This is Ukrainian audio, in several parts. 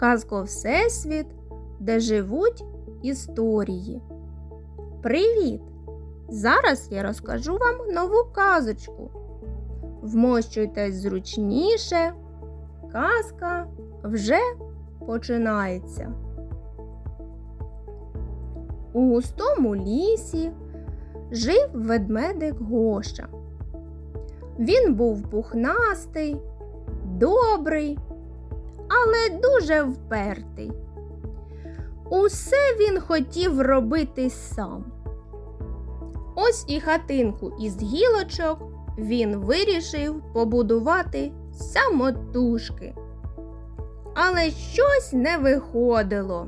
Казко Всесвіт, де живуть історії. Привіт! Зараз я розкажу вам нову казочку. Вмощуйтесь зручніше. Казка вже починається. У густому лісі жив ведмедик Гоша. Він був пухнастий, добрий, але дуже впертий. Усе він хотів робити сам. Ось і хатинку із гілочок він вирішив побудувати самотужки. Але щось не виходило.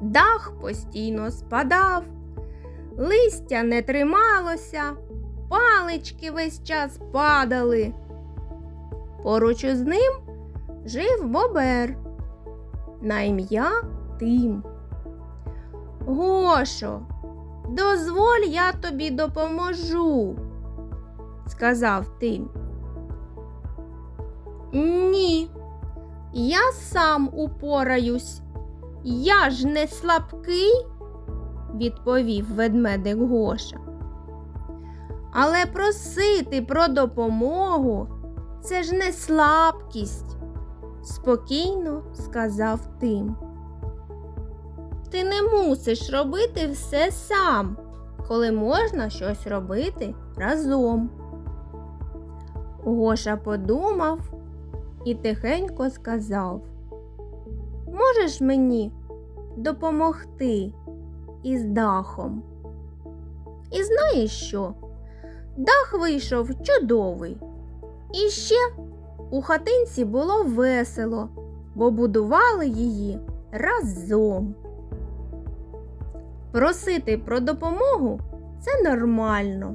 Дах постійно спадав, листя не трималося, палички весь час падали. Поруч із ним жив бобер на ім'я Тим. Гошо, дозволь я тобі допоможу, сказав Тим. Ні, я сам упораюсь. Я ж не слабкий, відповів ведмедик Гоша. Але просити про допомогу це ж не слабкість, спокійно сказав Тим. Ти не мусиш робити все сам, коли можна щось робити разом. Гоша подумав і тихенько сказав Можеш мені допомогти із дахом? І знаєш що? Дах вийшов чудовий. І ще у хатинці було весело, бо будували її разом. Просити про допомогу це нормально.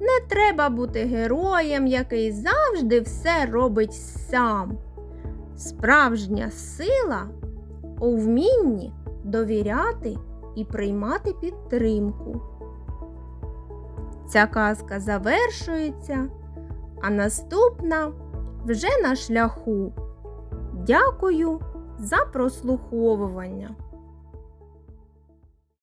Не треба бути героєм, який завжди все робить сам. Справжня сила у вмінні довіряти і приймати підтримку. Ця казка завершується, а наступна вже на шляху. Дякую за прослуховування.